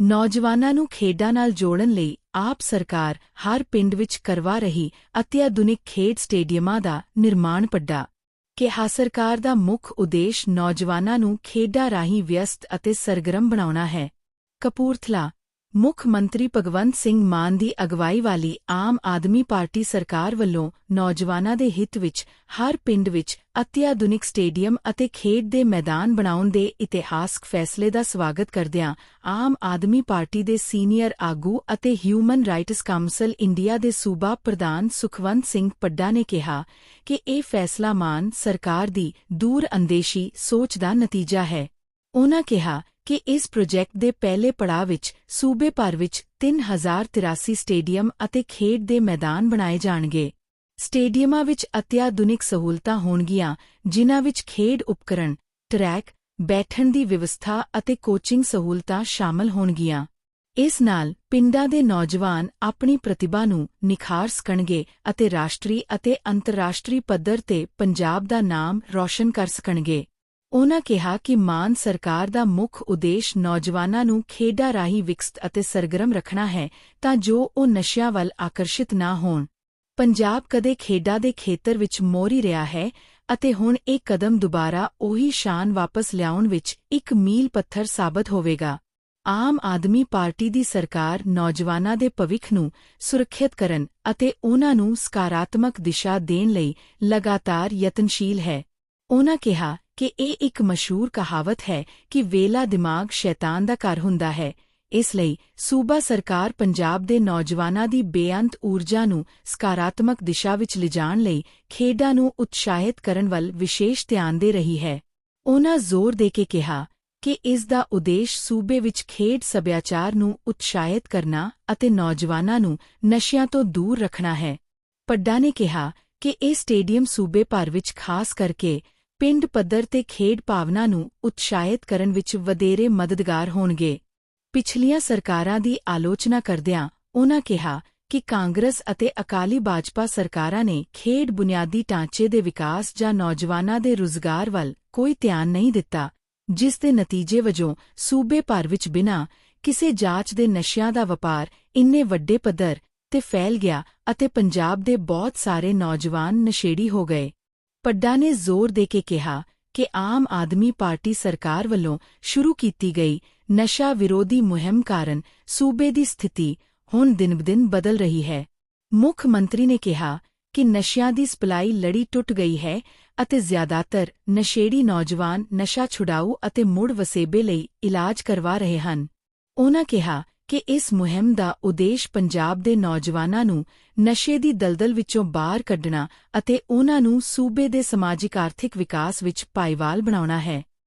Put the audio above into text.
ਨੌਜਵਾਨਾਂ ਨੂੰ ਖੇਡਾਂ ਨਾਲ ਜੋੜਨ ਲਈ ਆਪ ਸਰਕਾਰ ਹਰ ਪਿੰਡ ਵਿੱਚ ਕਰਵਾ ਰਹੀ ਅਤਿਆਧੁਨਿਕ ਖੇਡ ਸਟੇਡੀਅਮਾਂ ਦਾ ਨਿਰਮਾਣ ਪੱਡਾ। ਕਿਹਾ ਸਰਕਾਰ ਦਾ ਮੁੱਖ ਉਦੇਸ਼ ਨੌਜਵਾਨਾਂ ਨੂੰ ਖੇਡਾਂ ਰਾਹੀਂ ਵਿਅਸਤ ਅਤੇ ਸਰਗਰਮ ਬਣਾਉਣਾ ਹੈ। ਕਪੂਰਥਲਾ ਮੁੱਖ ਮੰਤਰੀ ਭਗਵੰਤ ਸਿੰਘ ਮਾਨ ਦੀ ਅਗਵਾਈ ਵਾਲੀ ਆਮ ਆਦਮੀ ਪਾਰਟੀ ਸਰਕਾਰ ਵੱਲੋਂ ਨੌਜਵਾਨਾਂ ਦੇ ਹਿੱਤ ਵਿੱਚ, ਹਰ ਪਿੰਡ ਵਿੱਚ ਅਤਿਆਧੁਨਿਕ ਸਟੇਡੀਅਮ ਅਤੇ ਖੇਡ ਦੇ ਮੈਦਾਨ ਬਣਾਉਣ ਦੇ ਇਤਿਹਾਸਕ ਫੈਸਲੇ ਦਾ ਸਵਾਗਤ ਕਰਦਿਆਂ ਆਮ ਆਦਮੀ ਪਾਰਟੀ ਦੇ ਸੀਨੀਅਰ ਆਗੂ ਅਤੇ ਹਿਊਮਨ ਰਾਈਟਸ ਕਾਉਂਸਲ ਇੰਡੀਆ ਦੇ ਸੂਬਾ ਪ੍ਰਧਾਨ ਸੁਖਵੰਤ ਸਿੰਘ ਪੱਡਾ ਨੇ ਕਿਹਾ ਕਿ ਇਹ ਫੈਸਲਾ ਮਾਨ ਸਰਕਾਰ ਦੀ ਦੂਰ ਅੰਦੇਸ਼ੀ ਸੋਚ ਦਾ ਨਤੀਜਾ ਹੈ। ਉਨ੍ਹਾਂ ਕਿਹਾ ਕਿ ਇਸ ਪ੍ਰੋਜੈਕਟ ਦੇ ਪਹਿਲੇ ਪੜਾਅ ਵਿੱਚ ਸੂਬੇ ਭਰ ਵਿੱਚ 3083 ਸਟੇਡੀਅਮ ਅਤੇ ਖੇਡ ਦੇ ਮੈਦਾਨ ਬਣਾਏ ਜਾਣਗੇ। ਸਟੇਡੀਅਮਾਂ ਵਿੱਚ ਅਤਿਆਧੁਨਿਕ ਸਹੂਲਤਾਂ ਹੋਣਗੀਆਂ, ਜਿਨ੍ਹਾਂ ਵਿੱਚ ਖੇਡ ਉਪਕਰਣ, ਟਰੈਕ, ਬੈਠਣ ਦੀ ਵਿਵਸਥਾ ਅਤੇ ਕੋਚਿੰਗ ਸਹੂਲਤਾਂ ਸ਼ਾਮਲ ਹੋਣਗੀਆਂ। ਇਸ ਨਾਲ ਪਿੰਡਾਂ ਦੇ ਨੌਜਵਾਨ ਆਪਣੀ ਪ੍ਰਤਿਭਾ ਨੂੰ ਨਿਖਾਰ ਸਕਣਗੇ ਅਤੇ ਰਾਸ਼ਟਰੀ ਅਤੇ ਅੰਤਰਰਾਸ਼ਟਰੀ ਪੱਧਰ ਤੇ ਪੰਜਾਬ ਦਾ ਨਾਮ ਰੌਸ਼ਨ ਕਰ ਸਕਣਗੇ। ਉਨ੍ਹਾਂ ਕਿਹਾ ਕਿ ਮਾਨ ਸਰਕਾਰ ਦਾ ਮੁੱਖ ਉਦੇਸ਼ ਨੌਜਵਾਨਾਂ ਨੂੰ ਖੇਡਾਂ ਰਾਹੀਂ ਵਿਕਸਤ ਅਤੇ ਸਰਗਰਮ ਰੱਖਣਾ ਹੈ ਤਾਂ ਜੋ ਉਹ ਨਸ਼ਿਆਂ ਵੱਲ ਆਕਰਸ਼ਿਤ ਨਾ ਹੋਣ। ਪੰਜਾਬ ਕਦੇ ਖੇਡਾਂ ਦੇ ਖੇਤਰ ਵਿੱਚ ਮੋਰੀ ਰਿਹਾ ਹੈ ਅਤੇ ਹੁਣ ਇਹ ਕਦਮ ਦੁਬਾਰਾ ਉਹੀ ਸ਼ਾਨ ਵਾਪਸ ਲਿਆਉਣ ਵਿੱਚ ਇੱਕ ਮੀਲ ਪੱਥਰ ਸਾਬਤ ਹੋਵੇਗਾ। ਆਮ ਆਦਮੀ ਪਾਰਟੀ ਦੀ ਸਰਕਾਰ ਨੌਜਵਾਨਾਂ ਦੇ ਭਵਿੱਖ ਨੂੰ ਸੁਰੱਖਿਅਤ ਕਰਨ ਅਤੇ ਉਨ੍ਹਾਂ ਨੂੰ ਸਕਾਰਾਤਮਕ ਦਿਸ਼ਾ ਦੇਣ ਲਈ ਲਗਾਤਾਰ ਯਤਨਸ਼ੀਲ ਹੈ। ਉਹਨਾਂ ਕਿਹਾ ਕਿ ਇਹ ਇੱਕ ਮਸ਼ਹੂਰ ਕਹਾਵਤ ਹੈ ਕਿ ਵੇਲਾ ਦਿਮਾਗ ਸ਼ੈਤਾਨ ਦਾ ਘਰ ਹੁੰਦਾ ਹੈ। ਇਸ ਲਈ ਸੂਬਾ ਸਰਕਾਰ ਪੰਜਾਬ ਦੇ ਨੌਜਵਾਨਾਂ ਦੀ ਬੇਅੰਤ ਊਰਜਾ ਨੂੰ ਸਕਾਰਾਤਮਕ ਦਿਸ਼ਾ ਵਿੱਚ ਲਿਜਾਣ ਲਈ ਖੇਡਾਂ ਨੂੰ ਉਤਸ਼ਾਹਿਤ ਕਰਨ ਵੱਲ ਵਿਸ਼ੇਸ਼ ਧਿਆਨ ਦੇ ਰਹੀ ਹੈ। ਉਨ੍ਹਾਂ ਜ਼ੋਰ ਦੇ ਕੇ ਕਿਹਾ ਕਿ ਇਸ ਦਾ ਉਦੇਸ਼ ਸੂਬੇ ਵਿੱਚ ਖੇਡ ਸੱਭਿਆਚਾਰ ਨੂੰ ਉਤਸ਼ਾਹਿਤ ਕਰਨਾ ਅਤੇ ਨੌਜਵਾਨਾਂ ਨੂੰ ਨਸ਼ਿਆਂ ਤੋਂ ਦੂਰ ਰੱਖਣਾ ਹੈ। ਪੱਡਾ ਨੇ ਕਿਹਾ ਕਿ ਇਹ ਸਟੇਡੀਅਮ ਸੂਬੇ ਭਰ ਵਿੱਚ ਖਾਸ ਕਰਕੇ ਪਿੰਡ ਪੱਧਰ ਤੇ ਖੇਡ ਭਾਵਨਾ ਨੂੰ ਉਤਸ਼ਾਹਿਤ ਕਰਨ ਵਿੱਚ ਵਧੇਰੇ ਮਦਦਗਾਰ ਹੋਣਗੇ। ਪਿਛਲੀਆਂ ਸਰਕਾਰਾਂ ਦੀ ਆਲੋਚਨਾ ਕਰਦਿਆਂ ਉਨ੍ਹਾਂ ਕਿਹਾ ਕਿ ਕਾਂਗਰਸ ਅਤੇ ਅਕਾਲੀ ਭਾਜਪਾ ਸਰਕਾਰਾਂ ਨੇ ਖੇਡ ਬੁਨਿਆਦੀ ਢਾਂਚੇ ਦੇ ਵਿਕਾਸ ਜਾਂ ਨੌਜਵਾਨਾਂ ਦੇ ਰੁਜ਼ਗਾਰ ਵੱਲ ਕੋਈ ਧਿਆਨ ਨਹੀਂ ਦਿੱਤਾ, ਜਿਸ ਦੇ ਨਤੀਜੇ ਵਜੋਂ ਸੂਬੇ ਭਰ ਵਿੱਚ ਬਿਨਾਂ ਕਿਸੇ ਜਾਂਚ ਦੇ ਨਸ਼ਿਆਂ ਦਾ ਵਪਾਰ ਇੰਨੇ ਵੱਡੇ ਪੱਧਰ ਤੇ ਫੈਲ ਗਿਆ ਅਤੇ ਪੰਜਾਬ ਦੇ ਬਹੁਤ ਸਾਰੇ ਨੌਜਵਾਨ ਨਸ਼ੇੜੀ ਹੋ ਗਏ। ਪੱਡਾ ਨੇ ਜ਼ੋਰ ਦੇ ਕੇ ਕਿਹਾ ਕਿ ਆਮ ਆਦਮੀ ਪਾਰਟੀ ਸਰਕਾਰ ਵੱਲੋਂ ਸ਼ੁਰੂ ਕੀਤੀ ਗਈ ਨਸ਼ਾ ਵਿਰੋਧੀ ਮੁਹਿੰਮ ਕਾਰਨ ਸੂਬੇ ਦੀ ਸਥਿਤੀ ਹੁਣ ਦਿਨ-ਬਦਿਨ ਬਦਲ ਰਹੀ ਹੈ। ਮੁੱਖ ਮੰਤਰੀ ਨੇ ਕਿਹਾ ਕਿ ਨਸ਼ਿਆਂ ਦੀ ਸਪਲਾਈ ਲੜੀ ਟੁੱਟ ਗਈ ਹੈ ਅਤੇ ਜ਼ਿਆਦਾਤਰ ਨਸ਼ੇੜੀ ਨੌਜਵਾਨ ਨਸ਼ਾ ਛੁਡਾਊ ਅਤੇ ਮੁੜ ਵਸੇਬੇ ਲਈ ਇਲਾਜ ਕਰਵਾ ਰਹੇ ਹਨ। ਉਨ੍ਹਾਂ ਕਿਹਾ ਕਿ ਇਸ ਮੁਹਿੰਮ ਦਾ ਉਦੇਸ਼ ਪੰਜਾਬ ਦੇ ਨੌਜਵਾਨਾਂ ਨੂੰ ਨਸ਼ੇ ਦੀ ਦਲਦਲ ਵਿੱਚੋਂ ਬਾਹਰ ਕੱਢਣਾ ਅਤੇ ਉਨ੍ਹਾਂ ਨੂੰ ਸੂਬੇ ਦੇ ਸਮਾਜਿਕ ਆਰਥਿਕ ਵਿਕਾਸ ਵਿੱਚ ਪਾਈਵਾਲ ਬਣਾਉਣਾ ਹੈ।